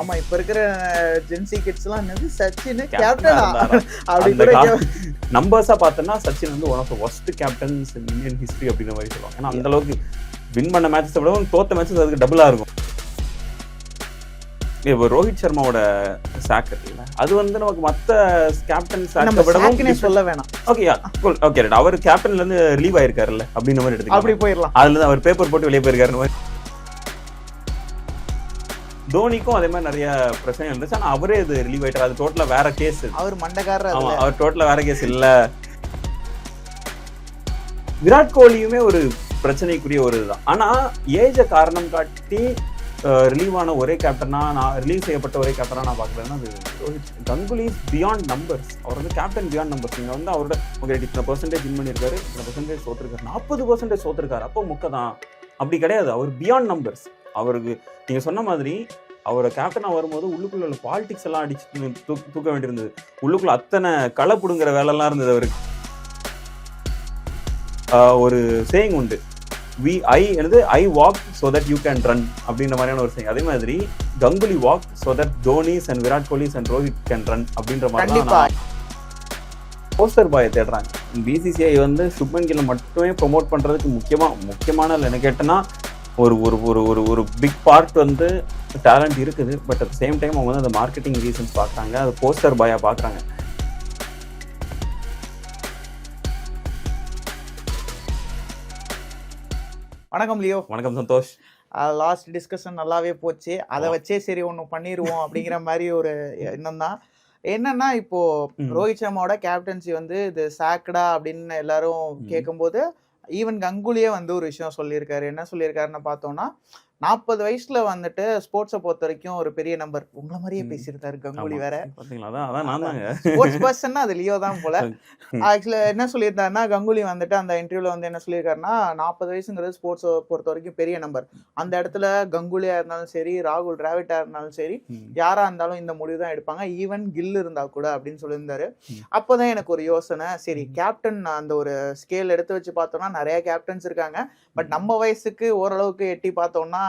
ஆமா இப்ப இருக்கிற ஜென்சி கிட்ஸ் எல்லாம் என்னது? சச்சின் கேப்டனா? அப்படி நம்பர்ஸா பார்த்தோம்னா சச்சின் வந்து one of the worst captains Indian history அப்படின்ற மாதிரி சொல்லுவாங்க. ஏன்னா அந்த அளவுக்கு வின் பண்ண மேட்சஸ் விடவும் தோத்த மேட்சஸ் அதுக்கு டபுளா இருக்கும். இப்போ ரோஹித் சர்மாவோட சாக் இருக்குல்ல அது வந்து நமக்கு மத்த கேப்டன் சாக்கை விடவும் சொல்ல வேணாம். ஓகே ஓகே ரைட் அவர் கேப்டன்ல இருந்து ரிலீவ் ஆயிருக்காருல்ல அப்படின்ற மாதிரி எடுத்துக்கலாம். அப்படி போயிடலாம். அதுல இருந்து அவர் பேப்பர் போட்டு வெளியே போயிருக்காரு மாதிரி தோனிக்கும் அதே மாதிரி நிறைய பிரச்சனை இருந்துச்சு. ஆனா அவரே இது ரிலீவ் ஆயிட்டார். அது டோட்டலா வேற கேஸ் அவர் மண்டக்காரர் ஆமா அவர் டோட்டலா வேற கேஸ் இல்ல. விராட் கோலியுமே ஒரு பிரச்சனைக்குரிய ஒரு இதுதான் ஆனா ஏஜ காரணம் காட்டி ரிலீவ் ஆன ஒரே கேப்டனா நான் ரிலீவ் செய்யப்பட்ட ஒரே கேப்டனா நான் பாக்குறேன்னா அது ரோஹித். கங்குலி பியாண்ட் நம்பர்ஸ் அவர் வந்து கேப்டன் பியாண்ட் நம்பர்ஸ் நீங்க வந்து அவரோட ஓகே இத்தனை பர்சன்டேஜ் வின் பண்ணியிருக்காரு. இத்தனை பர்சன்டேஜ் சோத்திருக்காரு. நாற்பது பர்சன்டேஜ் சோத்திருக்காரு. அப்போ முக்க தான் அப்படி கிடையாது. அவர் பியாண்ட் நம்பர்ஸ் அவருக்கு நீங்க சொன்ன மாதிரி அவரை கேப்டனா வரும்போது உள்ளுக்குள்ள உள்ள பாலிடிக்ஸ் எல்லாம் அடிச்சு தூக்க வேண்டியிருந்தது. உள்ளுக்குள்ள அத்தனை களை புடுங்குற வேலைலாம் இருந்தது அவருக்கு. ஒரு சேயிங் உண்டு. வி ஐ என்னது? I walk so that you can run அப்படின்ற மாதிரியான ஒரு சேயிங் அதே மாதிரி Ganguly walk so that Dhoni's and Virat Kohli's and Rohit can run அப்படின்ற மாதிரி போஸ்டர் பாயை தேடுறாங்க பிசிசிஐ வந்து சுப்மன் கில்லை மட்டுமே ப்ரொமோட் பண்றதுக்கு முக்கியமா முக்கியமான இல்லை என்ன கேட்டனா ஒரு ஒரு ஒரு ஒரு ஒரு பிக் பார்ட் வந்து டேலண்ட் இருக்குது பட் அட் சேம் டைம் அவங்க வந்து அந்த மார்க்கெட்டிங் ரீசன்ஸ் பார்க்குறாங்க அது போஸ்டர் பாயா பார்க்குறாங்க. வணக்கம் லியோ. வணக்கம் சந்தோஷ். லாஸ்ட் டிஸ்கஷன் நல்லாவே போச்சு. அதை வச்சே சரி ஒன்று பண்ணிடுவோம் அப்படிங்கிற மாதிரி ஒரு எண்ணம் தான். என்னன்னா இப்போ. ரோஹித் சர்மாவோட கேப்டன்சி வந்து இது சாக்கடா அப்படின்னு எல்லாரும். கேட்கும்போது ஈவன் கங்குலியே வந்து ஒரு விஷயம் சொல்லியிருக்காரு. என்ன சொல்லியிருக்காருன்னு பார்த்தோம்னா நாற்பது வயசுல வந்துட்டு ஸ்போர்ட்ஸை பொறுத்த வரைக்கும் ஒரு பெரிய நம்பர் உங்களை மாதிரியே. பேசியிருந்தாரு கங்குலி. வேற ஸ்போர்ட்ஸ் பர்சன் அது லியோ தான் போல. ஆக்சுவலா என்ன சொல்லியிருந்தாருன்னா கங்குலி வந்துட்டு அந்த இன்டர்வியூல வந்து என்ன சொல்லியிருக்காருன்னா நாற்பது வயசுங்கிறது ஸ்போர்ட்ஸ் பொறுத்த வரைக்கும் பெரிய நம்பர் அந்த இடத்துல கங்குலியா இருந்தாலும் சரி ராகுல் டிராவிட்டா இருந்தாலும் சரி. யாரா இருந்தாலும் இந்த முடிவு தான் எடுப்பாங்க ஈவன் கில் இருந்தா கூட அப்படின்னு சொல்லியிருந்தாரு. அப்போதான் எனக்கு ஒரு யோசனை சரி. கேப்டன் அந்த ஒரு ஸ்கேல் எடுத்து வச்சு பார்த்தோம்னா நிறைய கேப்டன்ஸ் இருக்காங்க பட் நம்ம வயசுக்கு ஓரளவுக்கு எட்டி பார்த்தோம்னா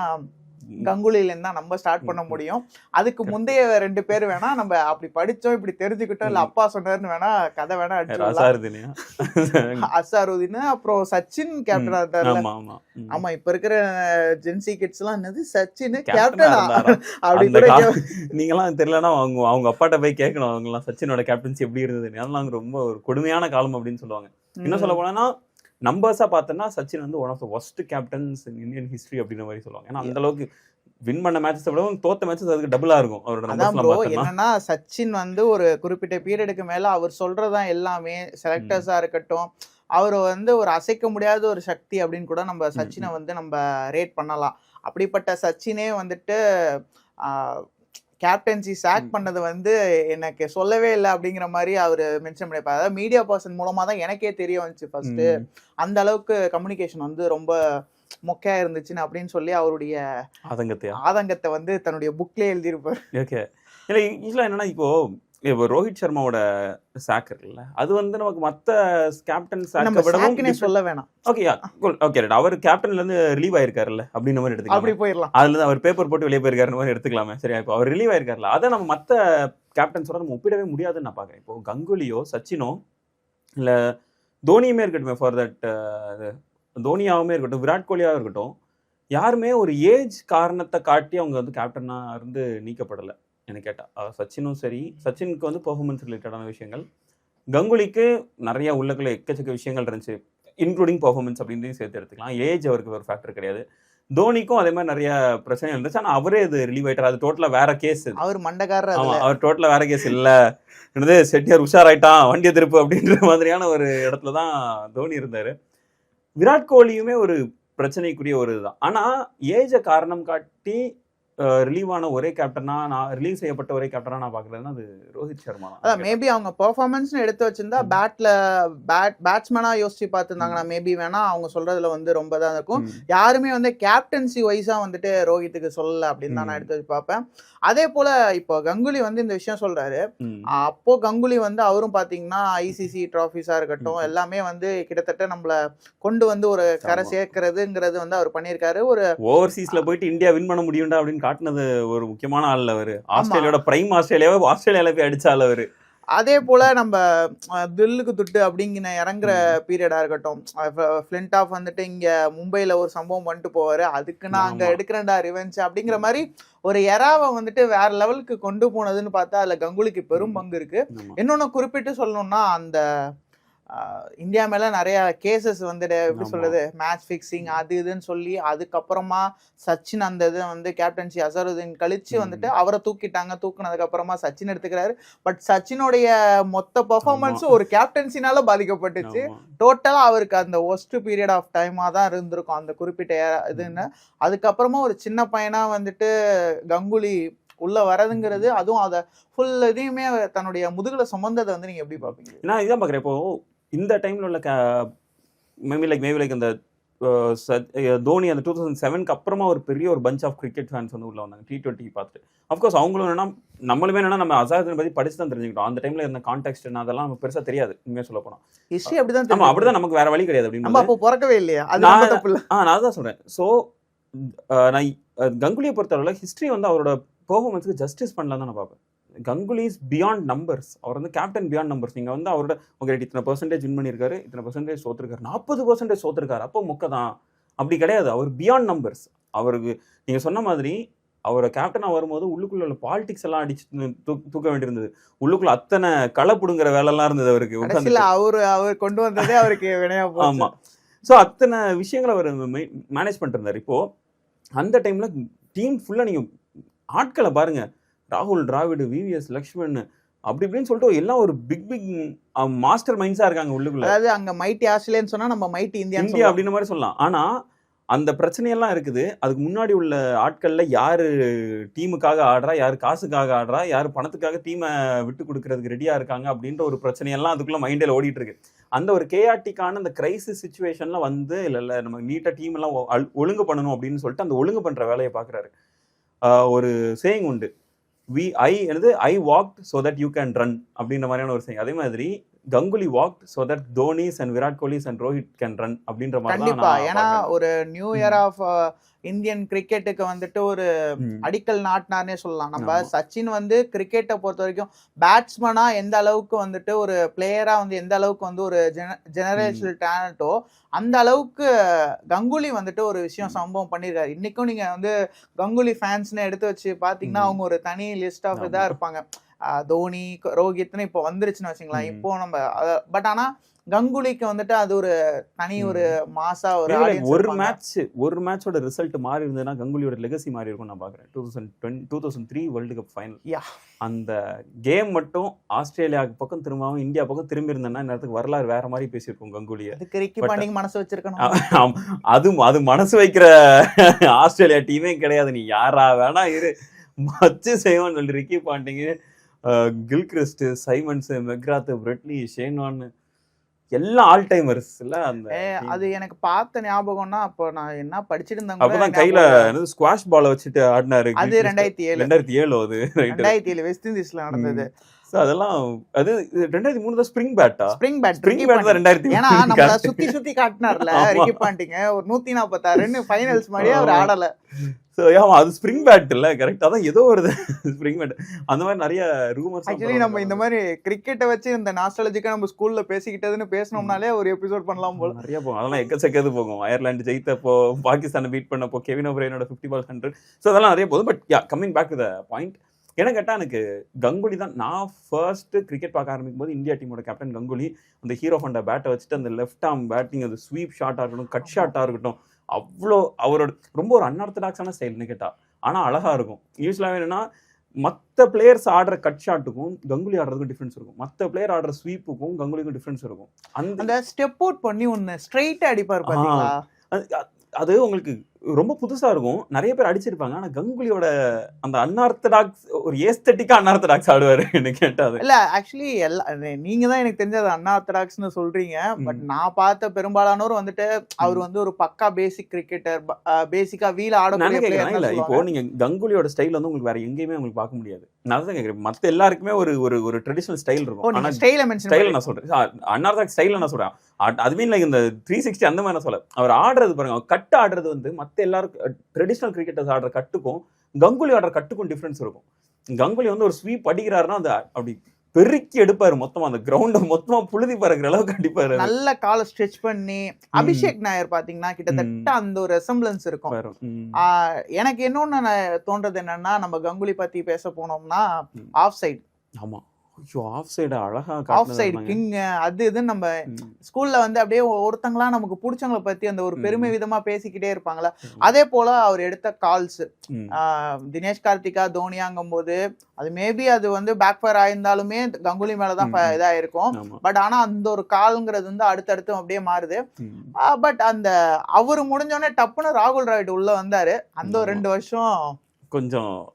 கங்குலில இருந்தா நம்ம ஸ்டார்ட் பண்ண. முடியும். அதுக்கு முந்தைய ரெண்டு பேர் வேணா நம்ம அப்படி படிச்சோம் இப்படி தெரிஞ்சுக்கிட்டோம் இல்ல. அப்பா சொன்னாருன்னு வேணா கதை வேணா அடிச்சு ரசாருதினியா அசாருதீன் அப்புறம் சச்சின் கேப்டனா இருந்தார்ல. ஆமா இப்ப இருக்கிற ஜென்சி கிட்ஸ் எல்லாம் என்னது? சச்சின் கேப்டனா இருந்தாரா? அப்படி அந்த கூட கா- கே- நீங்களாம் தெரியலனா அவங்க அவங்க அப்பாட்ட போய் கேட்கணும். அவங்கலாம் சச்சினோட கேப்டன்சி எப்படி இருந்தது அதெல்லாம் ரொம்ப ஒரு கொடுமையான காலம் அப்படின்னு சொல்லுவாங்க. இன்னும் சொல்ல போனா நம்பர்ஸா பார்த்தோன்னா சச்சின் வந்து one of the worst captains Indian history அப்படின்ற மாதிரி சொல்லுவாங்க. ஏன்னா அந்த அளவுக்கு வின் பண்ண மேட்சஸ் விடவும் தோத்த மேட்சஸ் அதுக்கு டபுளா இருக்கும் அவரோட என்னன்னா சச்சின் வந்து ஒரு குறிப்பிட்ட பீரியடுக்கு மேல அவர் சொல்றதான் எல்லாமே செலக்டர்ஸா இருக்கட்டும் அவர் வந்து ஒரு அசைக்க முடியாத ஒரு சக்தி அப்படின்னு கூட நம்ம சச்சினை வந்து நம்ம ரேட் பண்ணலாம். அப்படிப்பட்ட சச்சினே வந்துட்டு கேப்டன்சி சாக். பண்ணது வந்து எனக்கு சொல்லவே இல்லை அப்படிங்கிற மாதிரி அவர் மென்ஷன் பண்ணியிருப்பார். அதாவது மீடியா பர்சன் மூலமா தான் எனக்கே தெரிய வந்துச்சு ஃபர்ஸ்ட் ம். அந்த அளவுக்கு கம்யூனிகேஷன் வந்து ரொம்ப மொக்கையா இருந்துச்சுன்னு அப்படின்னு சொல்லி அவருடைய ஆதங்கத்தையா? ஆதங்கத்தை வந்து தன்னுடைய புக்லயே எழுதியிருப்பார். ஓகே. இல்ல இதுல என்னன்னா இப்போ இப்போ ரோஹித் சர்மாவோட சாக் இருக்குல்ல அது வந்து நமக்கு மத்த கேப்டன் சாக்கை விடவும் சொல்ல வேணாம். ஓகே ஓகே ரைட் அவர் கேப்டன்ல இருந்து ரிலீவ் ஆயிருக்காருல்ல அப்படின்ற மாதிரி எடுத்துக்கலாம். அப்படி போயிடலாம். அதுல அவர் பேப்பர் போட்டு வெளியே போயிருக்காரு மாதிரி எடுத்துக்கலாமே. சரியா? இப்போ அவர் ரிலீவ் ஆயிருக்காருல அதை நம்ம மத்த கேப்டன்ஸோட நம்ம ஒப்பிடவே முடியாதுன்னு நான் பாக்குறேன் இப்போ கங்குலியோ சச்சினோ இல்ல தோனியுமே இருக்கட்டும் ஃபார் தட் தோனியாவுமே இருக்கட்டும் விராட் கோலியாவும் இருக்கட்டும் யாருமே ஒரு ஏஜ் காரணத்தை காட்டி அவங்க வந்து கேப்டனா இருந்து நீக்கப்படலை. எனக்கு கேட்டா. அஹ் சச்சினும் சரி. சச்சினுக்கு வந்து பெர்ஃபார்மன்ஸ் ரிலேட்டடான விஷயங்கள். கங்குலிக்கு நிறைய உள்ளக்குள்ள எக்கச்சக்க விஷயங்கள் இருந்துச்சு. இன்க்ளூடிங் பெர்ஃபார்மன்ஸ் அப்படின்னு சேர்த்து எடுத்துக்கலாம். ஏஜ் அவருக்கு ஒரு ஃபேக்டர் கிடையாது. தோனிக்கும் அதே மாதிரி நிறைய பிரச்சனை இருந்துச்சு. ஆனா அவரே இது ரிலீவ் ஆயிட்டார். அது டோட்டலா வேற கேஸ் அவர் மண்டக்காரர் ஆமா அதுல அவர் டோட்டலா வேற கேஸ் இல்ல. என்னது செட்டியார் உஷாராயிட்டான். வண்டியை திருப்பு அப்படின்ற மாதிரியான ஒரு இடத்துல தான் தோனி இருந்தாரு. விராட் கோலியுமே ஒரு பிரச்சனைக்குரிய ஒரு இதுதான். ஆனா ஏஜ காரணம் காட்டி ரிலீவ் ஆன ஒரே கேப்டனா நான் ரிலீவ் செய்யப்பட்ட ஒரே கேப்டனா நான் பாக்குறேன்னா அது ரோஹித் சர்மா தான். அதான் மேபி அவங்க பெர்ஃபார்மன்ஸ்னு எடுத்து வச்சிருந்தா. பேட்ல பேட் பேட்ஸ்மேனா யோசிச்சு பார்த்துருந்தாங்கன்னா மேபி வேணா அவங்க சொல்றதுல வந்து ரொம்ப தான் இருக்கும். யாருமே வந்து கேப்டன்சி வைஸா வந்துட்டு ரோஹித்துக்கு சொல்லல அப்படின்னு தான் நான். எடுத்து வச்சு பார்ப்பேன் அதே போல இப்போ கங்குலி வந்து இந்த விஷயம் சொல்றாரு. அப்போ கங்குலி வந்து அவரும் பாத்தீங்கன்னா ஐசிசி ட்ராஃபிஸா இருக்கட்டும். எல்லாமே வந்து கிட்டத்தட்ட நம்மள கொண்டு வந்து ஒரு கரை. சேர்க்கறதுங்கிறது வந்து அவர் பண்ணியிருக்காரு ஒரு ஓவர்சீஸ்ல போயிட்டு இந்தியா வின் பண்ண முடியும்டா அப்படின்னு காட்டுனது ஒரு முக்கியமான ஆள் அவரு. ஆஸ்திரேலியாவோட பிரைம் ஆஸ்திரேலியாவை ஆஸ்திரேலியால போய் அடிச்சாள் அவரு. அதே போல நம்ம தில்லுக்கு துட்டு அப்படிங்கிற இறங்குற பீரியடா இருக்கட்டும். ஃபிளின்ட் ஆஃப் வந்துட்டு இங்க மும்பைல ஒரு சம்பவம் பண்ணிட்டு போவாரு. அதுக்கு நான் அங்க. எடுக்கிறேன்டா ரிவெஞ்ச் அப்படிங்கிற மாதிரி ஒரு எறாவை வந்துட்டு வேற லெவலுக்கு கொண்டு போனதுன்னு பார்த்தா அதுல கங்குலிக்கு பெரும் பங்கு இருக்கு. ஆமா. இன்னொன்னு குறிப்பிட்டு சொல்லணும்னா அந்த இந்தியா மேல நிறைய கேசஸ் வந்துட்டு எப்படி. சொல்றது மேட்ச் ஃபிக்ஸிங் அது இதுன்னு சொல்லி அதுக்கப்புறமா சச்சின் அந்த இதை வந்து கேப்டன்சி அசருதீன் கழிச்சு. வந்துட்டு அவரை தூக்கிட்டாங்க. தூக்குனதுக்கு அப்புறமா சச்சின் எடுத்துக்கிறாரு. பட் சச்சினுடைய மொத்த பெர்ஃபார்மன்ஸும் ஒரு கேப்டன்சினால பாதிக்கப்பட்டுச்சு. டோட்டலா அவருக்கு அந்த ஒஸ்ட் பீரியட் ஆஃப் டைமா தான் இருந்திருக்கும். அந்த குறிப்பிட்ட இதுன்னு. அதுக்கப்புறமா ஒரு சின்ன பையனா வந்துட்டு கங்குலி உள்ள வரதுங்கிறது அதுவும் அத ஃபுல் இதையுமே தன்னுடைய முதுகுல சுமந்ததை வந்து நீங்க எப்படி பாப்பீங்க? நான் இதான் பாக்குறேன். இப்போ இந்த டைம்ல உள்ள மேபி லைக் மேபி லைக் அந்த சத்- அஹ், தோனி அந்த டூ தௌசண்ட் செவனுக்கு அப்புறமா ஒரு பெரிய ஒரு பஞ்ச் ஆஃப் கிரிக்கெட் ஃபேன்ஸ் வந்து உள்ள வந்தாங்க. டி டுவெண்ட்டி பார்த்துட்டு. அஃப்கோர்ஸ் அவங்களும் என்னன்னா நம்மளுமே என்னன்னா நம்ம அசாதனை பத்தி படிச்சு தான் தெரிஞ்சுக்கிட்டோம். அந்த டைம்ல இருந்த கான்டெக்ட் அதெல்லாம் நமக்கு பெருசா தெரியாது. உண்மையா சொல்ல போனா. ஹிஸ்டரி அப்படிதான் தெரியும். அப்படிதான் நமக்கு வேற வழி கிடையாது நம்ம அப்படின்னு அப்போ பிறக்கவே இல்லையா? நம்ம ஆ நான் தான் சொல்றேன். ஸோ நான் கங்குலியை பொறுத்தளவில் ஹிஸ்ட்ரி வந்து அவரோட பெர்ஃபார்மன்ஸுக்கு ஜஸ்டிஸ் பண்ணலாம் தான் நான் பார்ப்பேன். கங்குலி இஸ் பியாண்ட் நம்பர்ஸ் அவர் வந்து கேப்டன் பியாண்ட் நம்பர்ஸ் நீங்க வந்து அவரோட உங்க இத்தனை பர்சன்டேஜ் வின் பண்ணியிருக்காரு இத்தனை பர்சன்டேஜ் சோத்திருக்காரு நாற்பது பர்சன்டேஜ் சோத்திருக்காரு. அப்போ மொக்க தான். அப்படி கிடையாது. அவர் பியாண்ட் நம்பர்ஸ் அவருக்கு நீங்க சொன்ன மாதிரி அவரை கேப்டனா வரும்போது உள்ளுக்குள்ள உள்ள பாலிடிக்ஸ் எல்லாம் அடிச்சு தூக்க வேண்டியிருந்தது. உள்ளுக்குள்ள அத்தனை களை புடுங்குற வேலைலாம் இருந்தது அவருக்கு. அவரு அவர் கொண்டு வந்ததே அவருக்கு வினையா ஆமா. போச்சு ஸோ அத்தனை விஷயங்களை அவர் மேனேஜ் பண்ணிட்டு இருந்தார். இப்போ அந்த டைம்ல டீம் ஃபுல்லா நீங்க ஆட்களை பாருங்க. ராகுல் டிராவிடு விவிஎஸ் லக்ஷ்மண் அப்படி இப்படின்னு சொல்லிட்டு எல்லாம் ஒரு பிக் பிக் மாஸ்டர் மைண்ட்ஸா இருக்காங்க உள்ளுக்குள்ள. அதாவது அங்க மைட்டி ஆஸ்திரேலியன்னு சொன்னா நம்ம மைட்டி இந்தியா இந்தியா அப்படின்ற மாதிரி சொல்லலாம். ஆனா அந்த பிரச்சனையெல்லாம் இருக்குது. அதுக்கு முன்னாடி உள்ள ஆட்கள்ல யாரு டீமுக்காக ஆடுறா யாரு காசுக்காக ஆடுறா யாரு பணத்துக்காக டீமை விட்டு கொடுக்கறதுக்கு ரெடியா இருக்காங்க அப்படின்ற ஒரு பிரச்சனையெல்லாம் அதுக்குள்ள மைண்டில் ஓடிட்டு இருக்கு. அந்த ஒரு கேஆர்டிக்கான அந்த கிரைசிஸ் சுச்சுவேஷன்ல வந்து இல்ல இல்ல நம்ம நீட்டா டீம் எல்லாம் ஒழுங்கு பண்ணணும் அப்படின்னு சொல்லிட்டு அந்த ஒழுங்கு பண்ற வேலையை பாக்குறாரு. ஆஹ் ஒரு சேயிங் உண்டு. வி ஐ என்னது I walk so that you can run அப்படின்ற மாதிரியான ஒரு சேயிங் அதே மாதிரி Ganguly walked so that Dhoni's and Virat Kohli's and Rohit can run அப்படின்ற மாதிரி கண்டிப்பா ஏன்னா. ஒரு நியூ இயர் ஆஃப் இந்தியன் கிரிக்கெட்டுக்கு வந்துட்டு ஒரு. அடிக்கல் நாட்டினார்னே சொல்லலாம் நம்ம. சச்சின் வந்து கிரிக்கெட்டை பொறுத்த வரைக்கும் பேட்ஸ்மனா எந்த அளவுக்கு வந்துட்டு ஒரு பிளேயரா வந்து எந்த அளவுக்கு வந்து ஒரு ஜெனரேஷனல் டேலண்டோ அந்த அளவுக்கு கங்குலி வந்துட்டு ஒரு விஷயம் சம்பவம் பண்ணியிருக்காரு இன்னைக்கும் நீங்க வந்து கங்குலி ஃபேன்ஸ்னு எடுத்து வச்சு பாத்தீங்கன்னா. அவங்க ஒரு தனி லிஸ்ட் ஆஃப் இதா. இருப்பாங்க தோனி ரோஹித்னு இப்போ வந்துருச்சுன்னு வச்சுங்களேன். இப்போ நம்ம பட் ஆனா கங்குலிக்கு வந்துட்டு அது ஒரு தனி ஒரு மாசா ஒரு ஒரு. மேட்ச் ஒரு மேட்சோட ரிசல்ட் மாறி இருந்ததுன்னா கங்குலியோட லெகசி மாறி இருக்கும் நான் பாக்குறேன் two thousand two thousand three world cup final Yeah. அந்த கேம் மட்டும் ஆஸ்திரேலியா பக்கம் திரும்பாம இந்தியா பக்கம் திரும்பி இருந்தேன்னா நேரத்துக்கு வரலாறு வேற மாதிரி பேசியிருக்கோம் கங்குலிய. அதுக்கு ரிக்கி பாண்டிங் மனசு வச்சிருக்கணும். அது அது மனசு வைக்கிற ஆஸ்திரேலியா டீமே கிடையாது. நீ யாரா வேணா இரு. மச்சு செய்வான்னு சொல்லி Ricky Ponting Gilchrist Symonds McGrath Brett Lee Shannon எல்லாம் ஆல் டைமர்ஸ் இல்ல அந்த. அது எனக்கு பார்த்த ஞாபகம்னா அப்போ நான் என்ன படிச்சிட்டு இருந்தேன் அப்பதான் கையில. என்னது ஸ்குவாஷ் பால வச்சுட்டு ஆடினாரு அது. ரெண்டாயிரத்தி ஏழு ரெண்டாயிரத்தி ஏழு அது ரெண்டாயிரத்தி ஏழு வெஸ்ட் இண்டீஸ்ல நடந்தது ஸோ அதெல்லாம் அது ரெண்டாயிரத்தி மூணு தான் ஸ்ப்ரிங் பேட்டா ஸ்பிரிங் பேட் ஸ்ப்ரிங் பேட் தான் ரெண்டாயிரத்தி ஏன்னா நம்மள சுத்தி சுத்தி காட்டினார்ல. ரிக்கி பாண்டிங்க ஒரு நூத்தி நாற்பத்தாறுன்னு ஃபைனல்ஸ் மாதிரியே அவர். ஆடல. ஸோ ஆமா அது ஸ்ப்ரிங் பேட் இல்ல கரெக்டா தான் ஏதோ ஒரு ஸ்ப்ரிங் பேட் அந்த மாதிரி நிறைய ரூமர்ஸ் ஆக்சுவலி நம்ம இந்த மாதிரி கிரிக்கெட்டை வச்சு இந்த நாஸ்டாலஜிக்கா நம்ம ஸ்கூல்ல பேசிக்கிட்டதுன்னு பேசணும்னாலே ஒரு எபிசோட் பண்ணலாம் போல. நிறைய போகும். அதெல்லாம் எக்கச்சக்கது போகும். அயர்லாந்து ஜெயித்தப்போ பாகிஸ்தானை பீட் பண்ணப்போ கெவின் ஓப்ரைனோட ஃபிஃப்டி பால் ஹண்ட்ரட் ஸோ அதெல்லாம் நிறைய போகுது but ya coming back the point என்ன கேட்டா எனக்கு கங்குலி தான். நான் ஃபர்ஸ்ட் கிரிக்கெட் பார்க்க ஆரம்பிக்கும் போது இந்தியா டீமோட கேப்டன் கங்குலி அந்த ஹீரோ ஹோண்டா பேட்டை வச்சுட்டு அந்த லெஃப்ட் ஆர்ம் பேட்டிங் அது ஸ்வீப் ஷாட்டா இருக்கட்டும் கட் ஷாட்டா இருக்கட்டும் அவ்வளோ அவரோட ரொம்ப ஒரு அன்ஆர்த்தடாக்ஸான ஸ்டைல்னு கேட்டா. ஆனா அழகா இருக்கும். யூஸ்வலாக என்னன்னா மற்ற பிளேயர்ஸ் ஆடுற கட் ஷாட்டுக்கும் கங்குலி ஆடுறதுக்கும் டிஃபரன்ஸ் இருக்கும். மற்ற பிளேயர் ஆடுற ஸ்வீப்புக்கும் கங்குலிக்கும் டிஃபரன்ஸ் இருக்கும். அந்த ஸ்டெப் அவுட் பண்ணி ஒன்னு ஸ்ட்ரைட்டா அடிப்பாரு அது உங்களுக்கு ரொம்ப புதுசா இருக்கும். நிறைய பேர் அடிச்சிருப்பாங்க. ஆனா கங்குலியோட அந்த அன்ஆர்த்தடாக்ஸ் ஒரு ஏஸ்தட்டிக்கா அன்ஆர்த்தடாக்ஸ் ஆடுவாரு எனக்கு கேட்டா அது. இல்ல ஆக்சுவலி எல்லா நீங்க தான் எனக்கு தெரிஞ்சது அன்ஆர்த்தடாக்ஸ்னு சொல்றீங்க. பட் நான் பார்த்த பெரும்பாலானோர் வந்துட்டு அவர் வந்து ஒரு பக்கா பேசிக் கிரிக்கெட்டர் பேசிக்கா வீல என்ன கேக்குறேன் இல்ல இப்போ நீங்க கங்குலியோட ஸ்டைல் வந்து உங்களுக்கு வேற எங்கேயுமே உங்களுக்கு பார்க்க முடியாது. நான் தான் கேக்குறேன். மத்த எல்லாருக்குமே ஒரு ஒரு ஒரு ட்ரெடிஷனல் ஸ்டைல் இருக்கும். ஆனா நீங்க ஸ்டைல ஸ்டைல நான் சொல்றேன். அன்னார்தாக் ஸ்டைல நான் அது மீன் லைக் இந்த த்ரீ சிக்ஸ்டி அந்த மாதிரி நான் சொல்ல அவர் ஆடுறது பாருங்க கட்டு ஆடுறது வந்து மத்த எல்லாருக்கும் ட்ரெடிஷனல் கிரிக்கெட்டர்ஸ் ஆடுற கட்டுக்கும் கங்குலி ஆடுற கட்டுக்கும் டிஃபரன்ஸ் இருக்கும். கங்குலி வந்து ஒரு ஸ்வீப் அடிக்கிறாருன்னா அந்த அப்படி பெருக்கி எடுப்பாரு மொத்தமா அந்த கிரவுண்ட மொத்தமா புழுதி பறக்கிற அளவுக்கு அடிப்பாரு நல்ல காலை ஸ்ட்ரெச் பண்ணி அபிஷேக் நாயர் பாத்தீங்கன்னா கிட்டத்தட்ட அந்த ஒரு ரெசம்பிளன்ஸ் இருக்கும். எனக்கு இன்னொன்னு தோன்றது என்னன்னா நம்ம கங்குலி பத்தி பேச போனோம்னா. ஆஃப் சைடு ஆமா. ஐயோ ஆஃப் சைடு அழகா ஆஃப் சைடு. கிங் அது இதுன்னு நம்ம. ஸ்கூல்ல வந்து அப்படியே ஒருத்தங்களா நமக்கு பிடிச்சவங்கள பத்தி அந்த ஒரு பெருமை விதமா பேசிக்கிட்டே இருப்பாங்களா. அதே போல அவர் எடுத்த கால்ஸ். தினேஷ் கார்த்திகா தோனியாங்கும் போது அது மேபி அது வந்து பேக் ஃபயர் ஆயிருந்தாலுமே கங்குலி மேலதான் ம், ஃப- ம். இதாயிருக்கும் ஆமா பட் ஆனா அந்த ஒரு கால்ங்கிறது வந்து அடுத்தடுத்து அப்படியே மாறுது. பட் அந்த அவர் முடிஞ்சோடனே டப்புன்னு ராகுல் டிராவிட் உள்ள வந்தாரு அந்த ஒரு. ரெண்டு வருஷம் கொஞ்சம்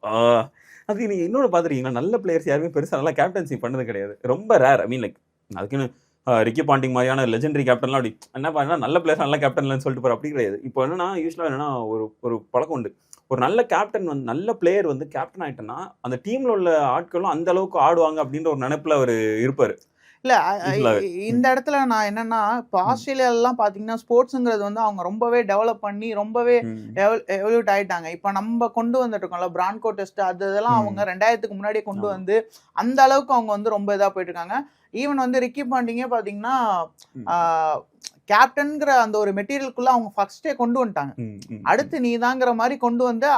அது நீங்கள் இன்னொன்று பார்த்துருக்கீங்களா நல்ல பிளேயர்ஸ் யாருமே பெருசாக நல்லா கேப்டன்சி பண்ணது கிடையாது. ரொம்ப ரேர் ஐ மீன் லைக் அதுக்குன்னு ரிக்கி பாண்டிங் மாதிரியான லெஜெண்டரி கேப்டன்லாம் அப்படி என்ன பண்ணா நல்ல பிளேயர் நல்ல கேப்டன்லன்னு சொல்லிட்டு போற? அப்படி கிடையாது. இப்போ என்னன்னா யூஸ்வலாக என்னன்னா ஒரு ஒரு பழக்கம் உண்டு. ஒரு நல்ல கேப்டன் வந்து நல்ல பிளேயர் வந்து கேப்டன் ஆகிட்டேன்னா அந்த டீமில் உள்ள ஆட்களும் அந்த அளவுக்கு ஆடுவாங்க அப்படின்ற ஒரு நினைப்பில் அவர் இருப்பார். இல்ல இந்த இடத்துல நான் என்னன்னா இப்போ ஆஸ்திரேலியா எல்லாம் பாத்தீங்கன்னா ஸ்போர்ட்ஸ்ங்கிறது வந்து அவங்க ரொம்பவே டெவலப் பண்ணி ரொம்பவே எவல்யூட் ஆயிட்டாங்க. இப்போ நம்ம கொண்டு வந்துட்டு இருக்கோம்ல பிரான்கோ டெஸ்ட் அது இதெல்லாம். அவங்க ரெண்டாயிரத்துக்கு முன்னாடியே கொண்டு. வந்து அந்த அளவுக்கு அவங்க வந்து ரொம்ப இதா போயிட்டு இருக்காங்க ஈவன் வந்து ரிக்கி பாண்டிங்கே பாத்தீங்கன்னா. கேப்டன்ங்கிற அந்த ஒரு மெட்டீரியலுக்குள்ள அவங்க ஃபர்ஸ்டே கொண்டு வந்துட்டாங்க. அடுத்து நீதாங்கிற மாதிரி கொண்டு வந்து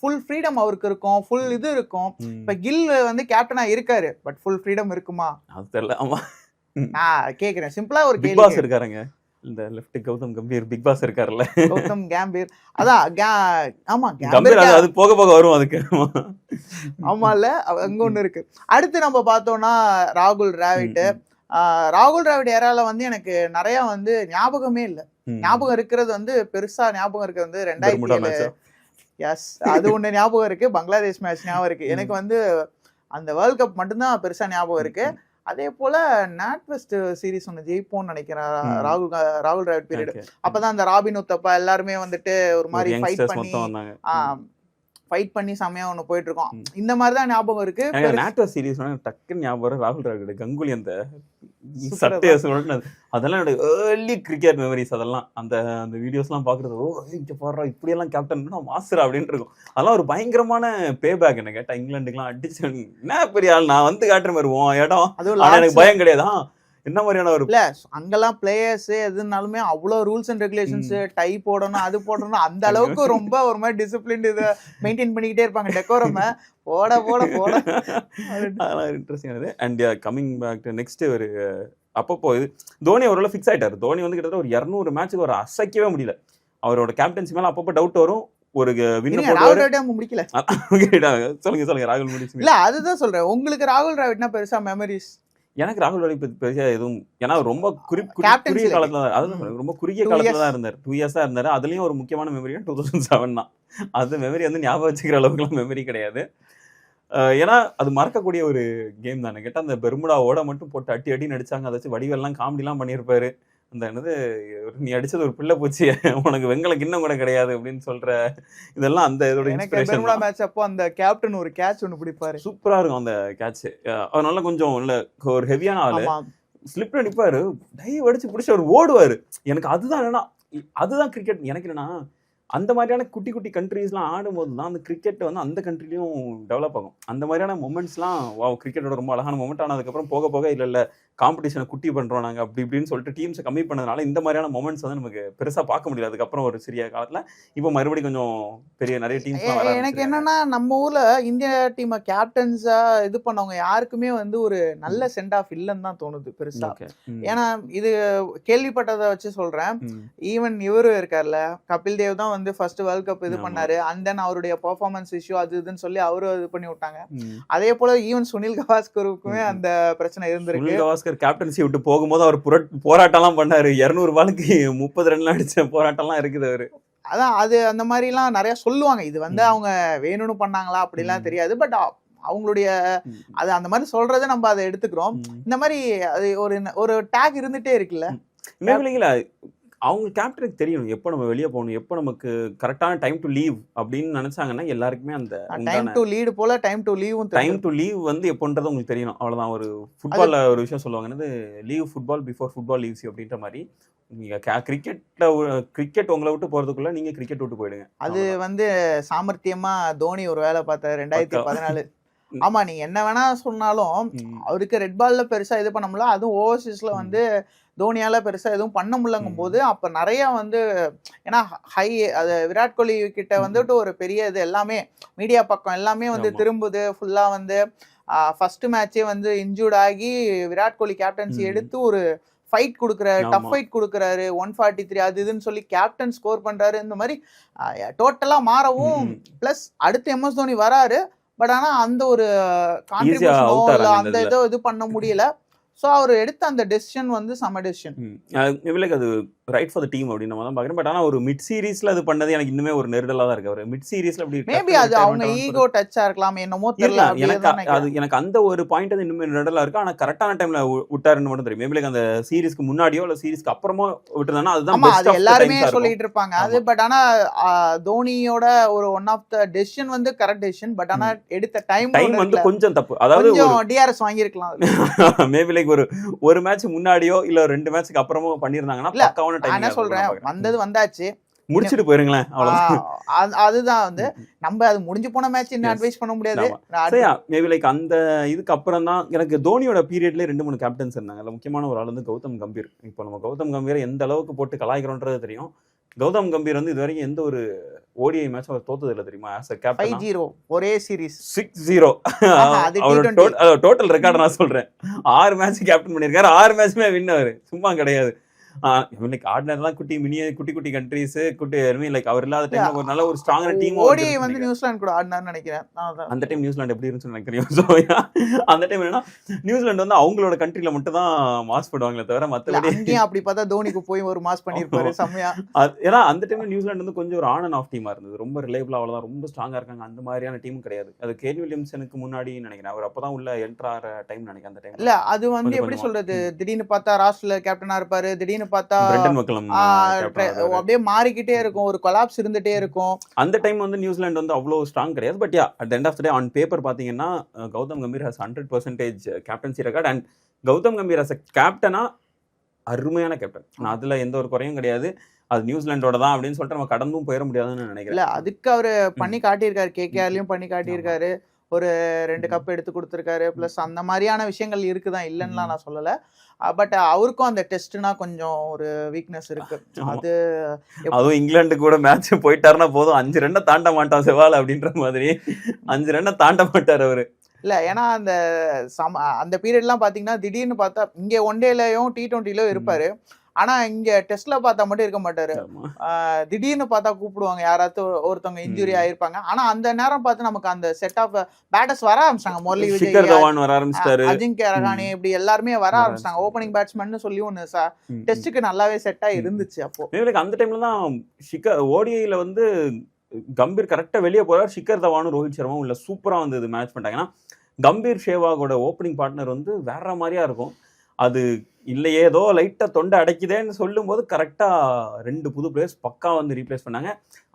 ஃபுல் ஃப்ரீடம் அவருக்கு இருக்கும் ஃபுல் இது இருக்கும். இப்ப கில் வந்து கேப்டனா இருக்காரு பட் ஃபுல் ஃப்ரீடம் இருக்குமா? அது தெரியல ஆமா. நான் கேக்குறேன். சிம்பிளா ஒரு பிக் பாஸ் இருக்காருங்க. இந்த left Gautam Gambhir big boss இருக்காருல்ல. கௌதம் கேம்பீர். அதான் ஆமா கம்பீர் அது போக போக வரும் அதுக்கு. ஆமால அவ- அங்க ஒண்ணு இருக்கு. அடுத்து நம்ம பார்த்தோம்னா ராகுல் டிராவிட் ராகுல் டிராவிட் ஏரால வந்து எனக்கு நிறைய வந்து ஞாபகமே இல்ல. ஞாபகம் இருக்கிறது வந்து பெருசா ஞாபகம் இருக்கிறது வந்து ரெண்டாயிரத்தி. எஸ் அது ஒண்ணு ஞாபகம் இருக்கு. பங்களாதேஷ் மேட்ச் ஞாபகம் இருக்கு. எனக்கு வந்து அந்த வேர்ல்ட் கப் மட்டும்தான் பெருசா ஞாபகம் இருக்கு. அதே போல நாட் வெஸ்ட் சீரிஸ் ஒன்று ஜெயிப்போம்னு நினைக்கிறேன். ராகுல் ராகுல் டிராவிட் பீரியட். அப்பதான் அந்த ராபின் உத்தப்பா எல்லாருமே வந்துட்டு ஒரு மாதிரி ஃபைட் பண்ணி ஃபைட் பண்ணி செம்மையா ஒண்ணு போயிட்டு இருக்கோம். இந்த மாதிரி தான் ஞாபகம் இருக்கு. நாட்டோ சீரிஸ் டக்குன்னு ஞாபகம் ராகுல் டிராவிட் கங்குலி அந்த சட்டையை அதெல்லாம் என்னோட ஏர்லி கிரிக்கெட் மெமரிஸ் அதெல்லாம். அந்த அந்த வீடியோஸ்லாம் பார்க்குறது ஓ இங்கே போடுறோம் இப்படியெல்லாம் கேப்டன் மாஸ்டர் அப்படின்ட்டு இருக்கும். அதெல்லாம் ஒரு பயங்கரமான பே பேக் என்ன கேட்டா. இங்கிலாந்துக்குலாம் அடிச்சு என்ன பெரிய ஆள் நான் வந்து காட்டுற மாதிரி இடம். அதுவும் எனக்கு பயம் கிடையாது. என்ன மாதிரியான ஒரு இல்ல அங்கெல்லாம் பிளேயர்ஸ் எதுனாலுமே அவ்வளவு ரூல்ஸ் அண்ட் ரெகுலேஷன்ஸ் டை போடணும் அது போடணும் அந்த அளவுக்கு ரொம்ப ஒரு மாதிரி டிசிப்ளின் இதை மெயின்டைன் பண்ணிக்கிட்டே இருப்பாங்க டெக்கோரம் போட போட போட. அதெல்லாம் இன்ட்ரெஸ்டிங் ஆனது. And coming back to next ஒரு அப்பப்போ இது தோனி அவரோட ஃபிக்ஸ் ஆயிட்டாரு. தோனி வந்து கிட்டத்தட்ட ஒரு இரநூறு மேட்ச்சுக்கு ஒரு அசைக்கவே முடியல. அவரோட கேப்டன்சி மேல அப்பப்போ டவுட் வரும். ஒரு முடிக்கல. சொல்லுங்க சொல்லுங்க ராகுல் முடிச்சு இல்ல அதுதான் சொல்றேன். உங்களுக்கு ராகுல் டிராவிட்னா பெருசா மெமரிஸ் எனக்கு ராகுல் டிராவிட் பத்தி பெருசா எதுவும் ஏன்னா ரொம்ப குறுகிய. காலத்துல தான் சொல்றேன். ரொம்ப குறுகிய காலத்துல. தான் இருந்தார். டூ இயர்ஸா இருந்தாரு. அதுலயும் ஒரு முக்கியமான மெமரி டூ தௌசண்ட் செவன் தான். அது மெமரி வந்து ஞாபகம் வச்சுக்கிற அளவுக்குலாம் மெமரி கிடையாது. ஏன்னா அது மறக்கக்கூடிய ஒரு கேம் தானே. கேட்டா அந்த பெர்முடாவோட மட்டும் போட்டு அட்டி அடி நடிச்சாங்க அதை வச்சு வடிவெல்லாம் காமெடிலாம் பண்ணியிருப்பாரு அந்த என்னது நீ அடிச்சது ஒரு பிள்ளை பூச்சி உனக்கு வெங்கல கிண்ணம் கூட கிடையாது அப்படின்னு சொல்ற இதெல்லாம் அந்த இதோட எனக்கு இன்ஸ்பிரேஷன் மேட்ச் அப்போ அந்த கேப்டன் ஒரு கேட்ச் ஒன்னு பிடிப்பாரு. சூப்பரா இருக்கும் அந்த கேட்ச் நல்லா கொஞ்சம் இல்ல ஒரு ஹெவியான ஆளு. ஸ்லிப் அடிப்பாரு டைவ் அடிச்சு பிடிச்சி அவர் ஓடுவாரு. எனக்கு அதுதான் என்னன்னா அதுதான் கிரிக்கெட் எனக்கு என்னன்னா அந்த மாதிரியான குட்டி குட்டி கண்ட்ரீஸ்லாம் ஆடும்போது தான் அந்த கிரிக்கெட் வந்து அந்த கண்ட்ரிலையும் டெவலப் ஆகும். அந்த மாதிரியான மூமெண்ட்ஸ்லாம் வா கிரிக்கெட்டோட ரொம்ப அழகான மூமெண்ட் ஆனதுக்கப்புறம் போக போக இல்லை இல்லை. காம்படிஷனை குட்டி பண்ணுறோம் நாங்கள் அப்படி இப்படின்னு சொல்லிட்டு டீம்ஸை கம்மி பண்ணதுனால இந்த மாதிரியான மூமெண்ட்ஸ் வந்து நமக்கு பெருசாக பார்க்க முடியல. அதுக்கப்புறம் ஒரு சிறிய காலத்தில் இப்போ மறுபடியும் கொஞ்சம் பெரிய நிறைய எ- எனக்கு என்னன்னா நம்ம ஊர்ல இந்திய டீம் கேப்டன்ஸா இது பண்ணவங்க யாருக்குமே வந்து ஒரு நல்ல சென்ட் ஆஃப் இல்லைன்னு தான் தோணுது பெருசா. ஓகே. ஏன்னா இது கேள்விப்பட்டதை வச்சு சொல்றேன். ஈவன் இவரு இருக்கார்ல கபில் தேவ் தான் வந்து ஃபர்ஸ்ட் வேர்ல்ட் கப் இது. பண்ணாரு. அண்ட் தென் அவருடைய பெர்ஃபார்மன்ஸ் இஷ்யூ அது இதுன்னு சொல்லி அவரும் இது பண்ணி விட்டாங்க. அதே போல ஈவன் சுனில் கவாஸ்கருக்குமே. அந்த பிரச்சனை இருந்திருக்கு. கவாஸ்கர் கேப்டன்சி விட்டு போகும்போது அவர் புரட் போராட்டம்லாம் பண்ணாரு. இரநூறு பாலுக்கு முப்பது ரன்லாம் அடிச்ச போராட்டம்லாம் இருக்குது அவரு. அதான் அது அந்த மாதிரிலாம் நிறைய சொல்லுவாங்க. இது வந்து. அவங்க வேணும்னு பண்ணாங்களா? அப்படிலாம். தெரியாது. பட் அவங்களுடைய அது அந்த மாதிரி சொல்றதை நம்ம அதை எடுத்துக்கிறோம். இந்த மாதிரி அது ஒரு ஒரு டேக் இருந்துட்டே இருக்குல்ல? இல்லைங்களா அவங்க கேப்டனுக்கு தெரியணும் எப்போ நம்ம வெளியே போகணும்? எப்போ நமக்கு கரெக்டான டைம் டு லீவ் அப்படின்னு நினைச்சாங்கன்னா எல்லாருக்குமே அந்த டைம் டு லீடு போல டைம் டு லீவும் டைம் டு லீவ் வந்து எப்போன்றது உங்களுக்கு தெரியணும் அவ்வளவுதான். ஒரு ஃபுட்பால்ல ஒரு விஷயம் சொல்லுவாங்க. என்னது? Leave football before football leaves அப்படின்ற மாதிரி. நீங்க கிரிக்கெட்ல கிரிக்கெட் உங்களை விட்டு போறதுக்குள்ள நீங்க கிரிக்கெட் விட்டு போயிடுங்க. அது வந்து சாமர்த்தியமா தோனி ஒரு வேலை பார்த்தாரு. ரெண்டாயிரத்தி. பதினாலு. ஆமா நீங்க என்ன வேணா சொன்னாலும். அவருக்கு ரெட் பால்ல பெருசா இது பண்ண முடியல அதுவும் ஓவர்சீஸ்ல. வந்து தோனியால பெருசா எதுவும் பண்ண முடியலங்கும் போது அப்ப நிறைய வந்து ஏன்னா ஹை அது விராட் கோலி கிட்ட. வந்துட்டு ஒரு பெரிய இது எல்லாமே மீடியா பக்கம் எல்லாமே வந்து. திரும்புது ஃபுல்லா வந்து ஃபர்ஸ்ட் மேட்சே வந்து இன்ஜூர்ட் ஆகி விராட் கோலி கேப்டன்சி. எடுத்து ஒரு ஃபைட் கொடுக்குறாரு டஃப். ஃபைட் கொடுக்குறாரு ஒன் ஃபார்ட்டி த்ரீ அது இதுன்னு சொல்லி கேப்டன் ஸ்கோர் பண்றாரு இந்த மாதிரி டோட்டலா மாறவும். பிளஸ் அடுத்து எம்எஸ் தோனி வராரு பட் ஆனா அந்த ஒரு கான்ட்ரிபியூஷனோ அந்த. இதோ இது பண்ண முடியல. சோ அவர் எடுத்த அந்த டெசிஷன் வந்து செம டெசிஷன் லைக் அது ரைட் ஃபார் த டீம் அப்படின்னு நம்ம தான் பாக்குறேன் பட் ஆனா ஒரு மிட் சீரிஸ்ல அது பண்ணது எனக்கு இன்னுமே ஒரு நெருடலா தான் இருக்கு. அவர் மிட் சீரிஸ்ல அப்படி மேபி அது அவங்க ஈகோ டச்சா இருக்கலாம் என்னமோ தெரியல எனக்கு அது எனக்கு அந்த ஒரு பாயிண்ட் வந்து இன்னுமே நெடலா இருக்கு. ஆனா கரெக்டான டைம்ல விட்டாருன்னு மட்டும் தெரியும். மேபி அந்த சீரிஸ்க்கு முன்னாடியோ இல்ல சீரிஸ்க்கு அப்புறமோ விட்டுருந்தானா அதுதான் அது எல்லாருமே. சொல்லிட்டு இருப்பாங்க. அது பட் ஆனா ஆ, தோனியோட ஒரு ஒன் ஆஃப் த டெசிஷன் வந்து கரெக்ட் டெசிஷன் பட் ஆனா எடுத்த டைம் டைம் வந்து கொஞ்சம் தப்பு. அதாவது டிஆர்எஸ் வாங்கியிருக்கலாம் மேபி லைக் ஒரு ஒரு மேட்ச் முன்னாடியோ இல்ல ரெண்டு மேட்ச்க்கு அப்புறமோ பண்ணிருந்தாங்கன்னா பக்காவான நான் என்ன டைம் சொல்றேன். வந்தது வந்தாச்சு. முடிச்சிட்டு போயிருங்களேன் அவ்வளவுதான். அதுதான் வந்து நம்ம அது முடிஞ்சு போன மேட்ச் இன்னும் Yes. அட்வைஸ் பண்ண முடியாது. மேபி லைக் அந்த இதுக்கு அப்புறம் தான் எனக்கு தோனியோட பீரியட்ல ரெண்டு மூணு கேப்டன்ஸ் இருந்தாங்க. அதுல முக்கியமான ஒரு ஆள் வந்து கௌதம் கம்பீர். இப்போ நம்ம கௌதம் கம்பீரை எந்த அளவுக்கு போட்டு கலாய்க்கிறோன்றது தெரியும். கௌதம் கம்பீர் வந்து இது வரைக்கும் எந்த ஒரு ஓடிஐ மேட்ச் அவர் தோத்தது இல்லை தெரியுமா ஆஸ் அ கேப்டன் ஜீரோ ஒரே சீரிஸ் சிக்ஸ் ஜீரோ அவரோட T20. டோட்டல் ரெக்கார்ட் நான் சொல்றேன். ஆறு மேட்ச் கேப்டன் பண்ணியிருக்காரு. ஆறு மேட்ச்மே வின் அவரு. சும்மா கிடையாது. லைக் ஆர்டினர்லாம் குட்டி மினிய குட்டி குட்டி கண்ட்ரீஸ் குட்டி லைக் அவர் இல்லாத டைம்ல ஒரு நல்ல ஒரு ஸ்ட்ராங்கான டீம் ஓடிஐ வந்து நியூசிலாந்து கூட ஆடினார்னு நினைக்கிறேன். அந்த டைம் நியூசிலாந்து எப்படி இருந்துச்சு ஸோ அந்த டைம் என்னன்னா நியூசிலாந்து வந்து அவங்களோட கண்ட்ரில மட்டும் தான் மாஸ் போடுவாங்களே தவிர மற்றபடி அங்கேயும் அப்படி பார்த்தா தோனிக்கு போய் ஒரு மாஸ் பண்ணிருப்பாரு செம்மையா. ஏன்னா அந்த டைம்ல நியூசிலாந்து வந்து கொஞ்சம் ஒரு ஆன் அண்ட் ஆஃப் டீமா இருந்தது. ரொம்ப ரிலேபிள் அவ்வளவுதான். ரொம்ப ஸ்ட்ராங்கா இருக்காங்க. அந்த மாதிரியான டீம் கிடையாது. அது கேன் வில்லியம்சனுக்கு முன்னாடி நினைக்கிறேன். அவர் அப்பதான் உள்ள என்ட்ரு ஆகிற டைம் நினைக்கிறேன் அந்த டைம் இல்ல அது வந்து எப்படி. சொல்றது? திடீர்னு பார்த்தா ராஷ்ல கேப்டனா இருப்பாரு. திடீர்னு பார்த்தா ஆகுறாரு. அப்படியே மாறிக்கிட்டே இருக்கும் ஒரு கொலாப்ஸ் இருந்துட்டே இருக்கும். அந்த டைம் வந்து நியூசிலாந்து வந்து அவ்வளோ ஸ்ட்ராங் கிடையாது. But yeah at end of day on paper பார்த்தீங்கன்னா Gautam Gambhir has hundred percentage captaincy record and Gautam Gambhir has கேப்டனா அருமையான கேப்டன் நான் அதில் எந்த ஒரு குறையும் கிடையாது. அது நியூசிலாண்டோட தான் அப்படின்னு சொல்லிட்டு நம்ம கடந்தும் போயிட முடியாதுன்னு இல்ல நினைக்கிறேன். அதுக்கு அவரு பண்ணி காட்டியிருக்காரு கேகேஆர்லயும் பண்ணி காட்டியிருக்காரு. ஒரு ரெண்டு. கப் எடுத்து கொடுத்துருக்காரு. பிளஸ் அந்த மாதிரியான விஷயங்கள் இருக்குதான் இல்லைன்னுலாம் ம். நான் சொல்லல. பட் அவருக்கும் அந்த டெஸ்ட்னா கொஞ்சம் ஒரு வீக்னஸ் இருக்கு. அது அதுவும் இங்கிலாந்து கூட மேட்ச் போயிட்டாருன்னா போதும். அஞ்சு ரன்னை தாண்ட மாட்டான் செவால் அப்படின்ற மாதிரி. அஞ்சு ரன்னை தாண்ட மாட்டார் அவரு. இல்ல ஏன்னா அந்த சம அந்த பீரியட்லாம் பாத்தீங்கன்னா திடீர்னு பார்த்தா இங்க ஒன் டேலயும் டி டுவெண்ட்டிலயும் இருப்பாரு. ஆனா இங்க டெஸ்ட்ல பார்த்தா மட்டும் இருக்க மாட்டாரு. திடீர்னு பார்த்தா கூப்பிடுவாங்க. யாராவது ஒரு- ஒருத்தவங்க இன்ஜுரி. ஆயிருப்பாங்க. ஆனா அந்த நேரம் பார்த்து நமக்கு அந்த செட் ஆஃப் பேட்டர்ஸ் வர ஆரம்பிச்சாங்க முரளி விஜய் தவான் வர ஆரம்பிச்சிட்டாரு. அஜிங்கிய ரஹானே இப்படி எல்லாருமே வர ஆரம்பிச்சாங்க ஓப்பனிங் பேட்ஸ்மேன் சொல்லி ஒன்னு டெஸ்ட்டுக்கு நல்லாவே செட்டா. இருந்துச்சு அப்போ. அந்த டைம்ல தான் ஷிகர் ஓடிஐல வந்து கம்பீர் கரெக்டா வெளியே போறார். ஷிகர் தவானும் ரோஹித் சர்மாவும் உள்ள சூப்பரா வந்து இது மேட்ச் பண்ணிட்டாங்க. ஏன்னா கம்பீர் ஷேவாகோட ஓப்பனிங் பார்ட்னர் வந்து வேற மாதிரியா இருக்கும். அது இல்லையே ஏதோ லைட்டா தொண்டை அடைக்குதேன்னு சொல்லும்போது கரெக்டா ரெண்டு புது பிளேயர்ஸ் பக்கா வந்து ரீப்ளேஸ் பண்ணாங்க.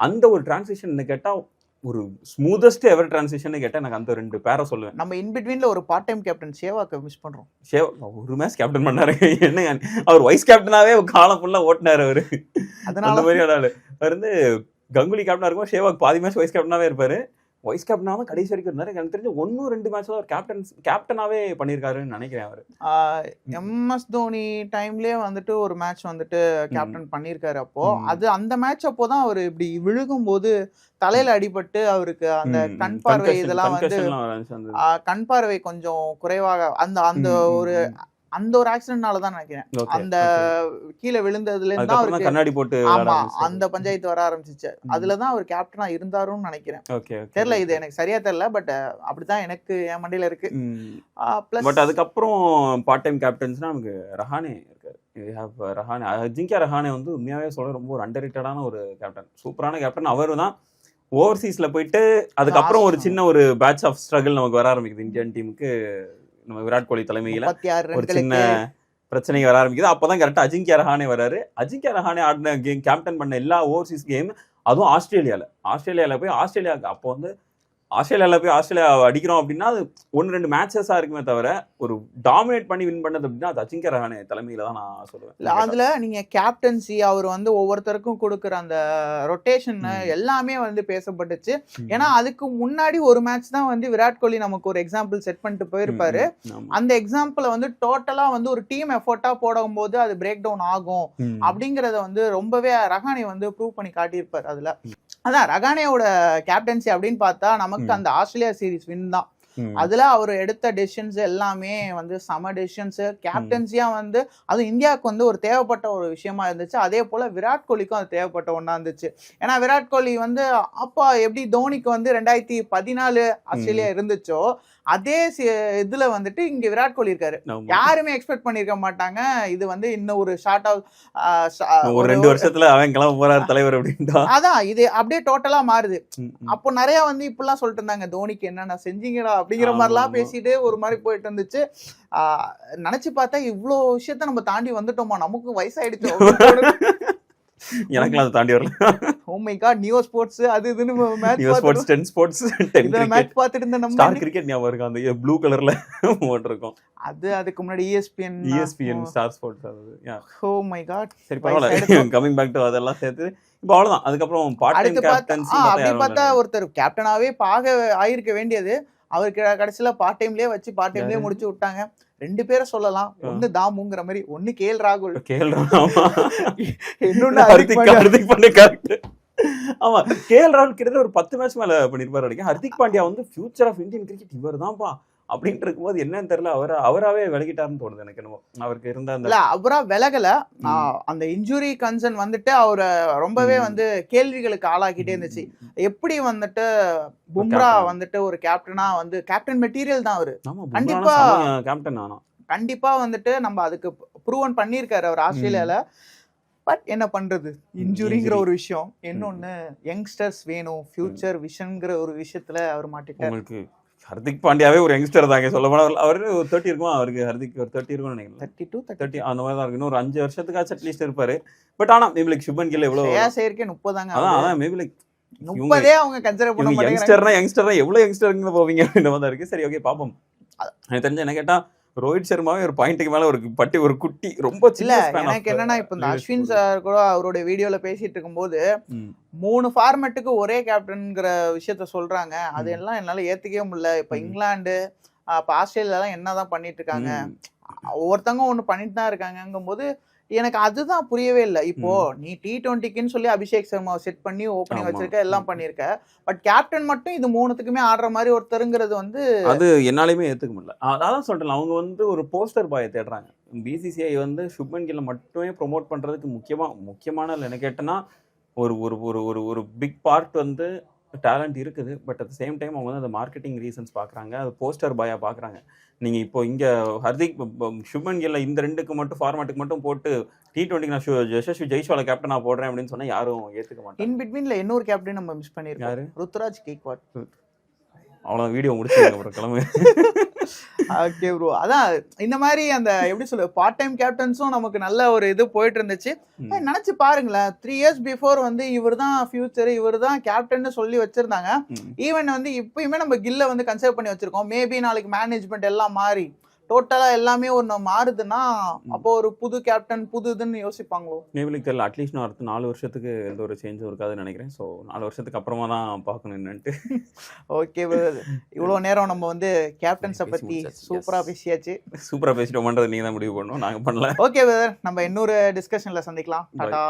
அந்த ஒரு டிரான்சிஷன் கேட்டா ஒரு ஸ்மூதஸ்ட் எவர் டிரான்சிஷன் கேட்டா எனக்கு அந்த ரெண்டு பேரை சொல்லுவேன். நம்ம இன் பிட்வீன்ல ஒரு பார்ட் டைம் கேப்டன் சேவாக்க மிஸ் பண்றோம். ஷேவ் ஒரு மேட்ச் கேப்டன் பண்ணாரு. என்னங்க அவர் வைஸ் கேப்டனாவே காலம் ஃபுல்லா ஓட்டினாரு அவரு. அதனால மாதிரியான ஆளு. வந்து கங்குலி கேப்டனா இருக்கும் ஷேவாக் பாதி மேட்ச் வைஸ் கேப்டனாவே இருப்பாரு. வைஸ் கேப்டனாவும் கடைசி வரைக்கும் இருந்தாரு எனக்கு தெரிஞ்சு ஒன்னும் ரெண்டு மேட்ச் தான் கேப்டன் கேப்டனாவே பண்ணியிருக்காருன்னு நினைக்கிறேன் அவரு எம்எஸ் தோனி டைம்லயே வந்துட்டு ஒரு மேட்ச் வந்துட்டு கேப்டன் பண்ணியிருக்காரு அப்போ. அது அந்த மேட்ச் அப்போதான் அவர் இப்படி விழுகும் போது தலையில அடிபட்டு அவருக்கு அந்த. கண் பார்வை இதெல்லாம் வந்து கண் பார்வை கொஞ்சம் குறைவாக அந்த அந்த ஒரு. அந்த ஒரு ஆக்சிடென்ட்னால தான் நினைக்கிறேன் அந்த. கீழே விழுந்ததுல இருந்து தான் தான் அவருக்கு கண்ணாடி போட்டு ஆமா. அந்த பஞ்சாயத்து வர ஆரம்பிச்சிச்சு ம். அதுலதான் அவர் கேப்டனா இருந்தாருன்னு நினைக்கிறேன் okay, தெரியல. இது எனக்கு சரியா தெரியல பட் அப்படிதான் எனக்கு என் மண்டையில இருக்கு. பிளஸ் பட் அதுக்கப்புறம் பார்ட் டைம் கேப்டன்ஸ்னா நமக்கு ரஹானே இருக்காரு ரஹானே அஜிங்கியா ரஹானே வந்து உண்மையாவே சொல்ல ரொம்ப ஒரு அண்டர் ஒரு கேப்டன் சூப்பரான கேப்டன் அவர் தான் ஓவர்சீஸ்ல போயிட்டு அதுக்கப்புறம் ஒரு சின்ன ஒரு பேட்ச் ஆஃப் ஸ்ட்ரகிள் நமக்கு வர ஆரம்பிக்குது இந்தியன் டீமுக்கு நம்ம விராட் கோலி தலைமையில ஒரு சின்ன பிரச்சனை வர ஆரம்பிக்குது. அப்பதான் கரெக்டா அஜிங்கியா ரஹானே வராரு. அஜிங்கியா ரஹானே ஆடின கேம் கேப்டன் பண்ண எல்லா ஓவர்சீஸ் கேம் அதுவும் ஆஸ்திரேலியால. ஆஸ்திரேலியால போய் ஆஸ்திரேலியாவுக்கு அப்போ வந்து ஆஸ்திரேலியால போய் ஆஸ்திரேலியா அடிக்கிறோம் அப்படின்னா அது ஒன்று ரெண்டு மேட்சஸா இருக்குமே தவிர ஒரு டாமினேட் பண்ணி வின் பண்ணது அப்படின்னா அது அஜிங்க ரஹானே தலைமையில தான் நான் இல்ல சொல்லுவேன் அதுல நீங்க கேப்டன்சி அவர் வந்து ஒவ்வொருத்தருக்கும் கொடுக்குற அந்த ரொட்டேஷன். எல்லாமே வந்து பேசப்பட்டுச்சு. ஏன்னா அதுக்கு முன்னாடி ஒரு மேட்ச் தான் வந்து விராட் கோலி நமக்கு ஒரு எக்ஸாம்பிள் செட் பண்ணிட்டு போயிருப்பாரு. அந்த எக்ஸாம்பிள வந்து டோட்டலா வந்து ஒரு டீம் எஃபோர்ட்டா போடும்போது அது பிரேக் டவுன் ஆகும். அப்படிங்கறத வந்து ரொம்பவே ரகானே வந்து ப்ரூவ் பண்ணி காட்டியிருப்பாரு அதுல அதான் ரகானேயோட கேப்டன்சி அப்படின்னு பார்த்தா நமக்கு. அந்த ஆஸ்திரேலியா சீரிஸ் வின் தான். அதுல அவர் எடுத்த டெசிஷன்ஸ் எல்லாமே வந்து சம டெசிஷன்ஸ் கேப்டன்சியா வந்து அது இந்தியாவுக்கு வந்து ஒரு தேவைப்பட்ட ஒரு விஷயமா இருந்துச்சு அதே போல விராட் கோலிக்கும் அது தேவைப்பட்ட ஒண்ணா இருந்துச்சு ஏன்னா விராட் கோலி வந்து அப்பா எப்படி தோனிக்கு வந்து ரெண்டாயிரத்தி பதினாலு ஆஸ்திரேலியா இருந்துச்சோ அதே இதுல வந்துட்டு இங்க விராட் கோலி இருக்காரு. யாருமே எக்ஸ்பெக்ட் பண்ணிருக்க மாட்டாங்க. இது வந்து இன்னும் ஒரு ஷார்ட் ஒரு ரெண்டு வருஷத்துல அவன் கிளம்ப போறாரு தலைவர் அப்படின்ட்டா. அதான் இது அப்படியே டோட்டலா மாறுது. அப்போ நிறைய வந்து இப்படிலாம் சொல்லிட்டு இருந்தாங்க தோனிக்கு என்னென்ன செஞ்சீங்கடா? அப்படிங்கிற மாதிரிலாம். பேசிட்டு ஒரு மாதிரி போயிட்டு இருந்துச்சு. நினைச்சு பார்த்தா இவ்ளோ விஷயத்த நம்ம தாண்டி வந்துட்டோமா? நமக்கு வயசாயிடுச்சு. எனக்குலாம் அதை தாண்டி வரல. ஓமை காட் நியூ ஸ்போர்ட்ஸ் அது இதுன்னு match new sports ten sports ten இதுல கிரிக்கெட் மேட்ச் பார்த்துட்டு இருந்த நம்ம ஸ்டார் கிரிக்கெட் ஞாபகம் இருக்கு? அந்த ப்ளூ கலர்ல போட்டிருக்கோம். அது அதுக்கு முன்னாடி E ESPN ESPN star sports அது. ஓ மை காட் சரி பரவாயில்ல. கமிங் பேக் டு அதெல்லாம் சேர்த்து இப்போ அவ்வளவுதான். அதுக்கப்புறம் பார்ட் டைம் கேப்டன்சி அப்படி பார்த்தா ஒருத்தர் கேப்டனாவே பாக ஆயிருக்க வேண்டியது. அவருக்கு கடைசியில பார்ட் டைம்லயே வச்சு பார்ட் டைம்லயே? முடிச்சு விட்டாங்க. ரெண்டு பேரை சொல்லலாம். ஒண்ணு தாமுங்கிற மாதிரி ஒண்ணு கேஎல் ராகுல். கேஎல் ராமா இன்னொன்னு ஆமா கேஎல் ராகுல் கிட்டத்தட்ட ஒரு பத்து மேட்ச் மேல பண்ணிருப்பாரு நினைக்கிறேன். ஹர்திக் பாண்டியா வந்து ஃபியூச்சர் ஆஃப் இந்தியன் கிரிக்கெட் இவர் தான்ப்பா அப்படின்ட்டு இருக்கும்போது என்னன்னு தெரியல அவர் அவராவே விலகிட்டாருன்னு தோணுது எனக்கு என்னமோ. அவருக்கு இருந்த அந்த இல்ல அவரா விலகல. அந்த இன்ஜுரி கன்சர்ன் வந்துட்டு அவரை ரொம்பவே. வந்து கேள்விகளுக்கு ஆளாக்கிட்டே இருந்துச்சு. எப்படி வந்துட்டு பும்ரா. வந்துட்டு ஒரு கேப்டனா வந்து கேப்டன் மெட்டீரியல் தான் அவரு. கண்டிப்பா. கேப்டன் ஆனா. கண்டிப்பா வந்துட்டு நம்ம அதுக்கு ப்ரூவன் பண்ணியிருக்காரு அவர் ஆஸ்திரேலியால. பட் என்ன பண்றது? இன்ஜுரிங்கிற. ஒரு விஷயம். இன்னொன்னு யங்ஸ்டர்ஸ் வேணும். ஃபியூச்சர் விஷன்ங்கிற ஒரு விஷயத்துல அவர் மாட்டிட்டார் ஹர்திக் பாண்டியாவே ஒரு யங்ஸ்டர் தாங்க. சொல்ல போனா அவரு ஒரு தேர்ட்டி இருக்கும்? அவருக்கு ஹர்திக் ஒரு தேர்ட்டி இருக்கும்னு நினைக்கிறேன். தேர்ட்டி டூ தேர்ட்டி அந்த மாதிரி தான் இருக்கு. இன்னும் ஒரு அஞ்சு வருஷத்துக்காச்சும் அட்லீஸ்ட் இருப்பாரு. பட் ஆனா மேபி லைக் சுபன் கில் எவ்வளவு ஸ்ரேயா செயற்கே முப்பதாங்க அதான் அதான் மேபி லைக் முப்பதே அவங்க கன்சிடர் பண்ண யங்ஸ்டர்னா யங்ஸ்டர்னா எவ்வளவு யங்ஸ்டருங்க போவீங்க? அப்படின்ற மாதிரி தான் இருக்கு. சரி ஓகே பாப்போம் எனக்கு தெரிஞ்ச என்ன கேட்டா ரோஹித் சர்மாவே ஒரு பாயிண்ட்டுக்கு மேல ஒரு பட்டி ஒரு குட்டி ரொம்ப இல்ல எனக்கு என்னன்னா இப்ப இந்த அஸ்வின். சார் கூட அவருடைய வீடியோல பேசிட்டு இருக்கும்போது மூணு ஃபார்மேட்டுக்கு ஒரே கேப்டன்ங்கிற விஷயத்த சொல்றாங்க. அதெல்லாம் என்னால ஏத்துக்கவே முடியல இப்ப. இங்கிலாந்து ஆஹ் இப்ப ஆஸ்திரேலியா எல்லாம் என்னதான் பண்ணிட்டு இருக்காங்க ஒவ்வொருத்தவங்க ஒண்ணு பண்ணிட்டு தான் இருக்காங்கங்கும் போது எனக்கு அதுதான் புரியவே இல்லை. இப்போ நீ டி டுவெண்ட்டிக்குன்னு சொல்லி அபிஷேக் சர்மாவை செட் பண்ணி ஓப்பனிங். வச்சிருக்க எல்லாம். பண்ணிருக்க. பட் கேப்டன் மட்டும் இது மூணுத்துக்குமே ஆடுற மாதிரி ஒருத்தருங்கிறது வந்து அது என்னாலையுமே ஏத்துக்க முடியல. அதான் சொல்றேன் அவங்க வந்து ஒரு போஸ்டர் பாயை தேடுறாங்க. பிசிசிஐ வந்து சுப்மன் கில்ல மட்டுமே ப்ரோமோட் பண்றதுக்கு முக்கியமா முக்கியமான இல்ல என்ன கேட்டனா ஒரு ஒரு ஒரு ஒரு ஒரு பிக் பார்ட் வந்து டேலண்ட் இருக்குது பட் அட் சேம் டைம் அவங்க வந்து அந்த மார்க்கெட்டிங் ரீசன்ஸ் பார்க்குறாங்க அது போஸ்டர் பாயா பார்க்குறாங்க நீங்கள் இப்போ இங்கே ஹர்திக் சுப்மன் கில்ல இந்த ரெண்டுக்கு மட்டும் ஃபார்மேட்டுக்கு மட்டும் போட்டு டி டுவெண்ட்டிக்கு நான் யசஸ்வி ஜெய்ஸ்வாலை கேப்டனாக போடுறேன் அப்படின்னு சொன்னால் யாரும் ஏற்றுக்க மாட்டாங்க. இன் பிட்வீன்ல இன்னொரு கேப்டன் நம்ம மிஸ் பண்ணிருக்கோம். யாரு? ருத்ராஜ் கேக்வாட். அவ்வளோ வீடியோ முடிச்சுங்க அப்புறம் கிளம்பு. ஓகே ப்ரோ அதான் இந்த மாதிரி அந்த எப்படி சொல்ல பார்ட் டைம் கேப்டன்ஸும் நமக்கு நல்ல ஒரு இது போயிட்டு இருந்துச்சு நினைச்சு பாருங்களேன் த்ரீ இயர்ஸ் பிஃபோர் வந்து இவர் தான் ஃபியூச்சர் இவர் தான் கேப்டன் சொல்லி வச்சிருந்தாங்க. ஈவன் வந்து இப்பயுமே நம்ம கில்ல வந்து கன்சிடர் பண்ணி வச்சிருக்கோம். மேபி நாளைக்கு மேனேஜ்மெண்ட் எல்லாம் மாறி டோட்டலா எல்லாமே ஒன்று மாறுதுன்னா அப்போ ஒரு புது கேப்டன் புது இதுன்னு யோசிப்பாங்களோ? மேபிளுக்கு தெரியல அட்லீஸ்ட் நான் அடுத்த நாலு வருஷத்துக்கு எந்த ஒரு சேஞ்சும் இருக்காதுன்னு நினைக்கிறேன். ஸோ நாலு வருஷத்துக்கு அப்புறமா தான் பார்க்கணும் என்னன்ட்டு. ஓகே இவ்வளோ நேரம் நம்ம வந்து கேப்டன்ஸை பேசி பத்தி முடிச்சாச்சு, சூப்பரா yes. பேசியாச்சு. சூப்பராக பேசிட்டோமான்றது நீங்கள் தான் முடிவு பண்ணணும். நாங்கள் பண்ணல. ஓகே நம்ம இன்னொரு டிஸ்கஷன்ல சந்திக்கலாம். டாடா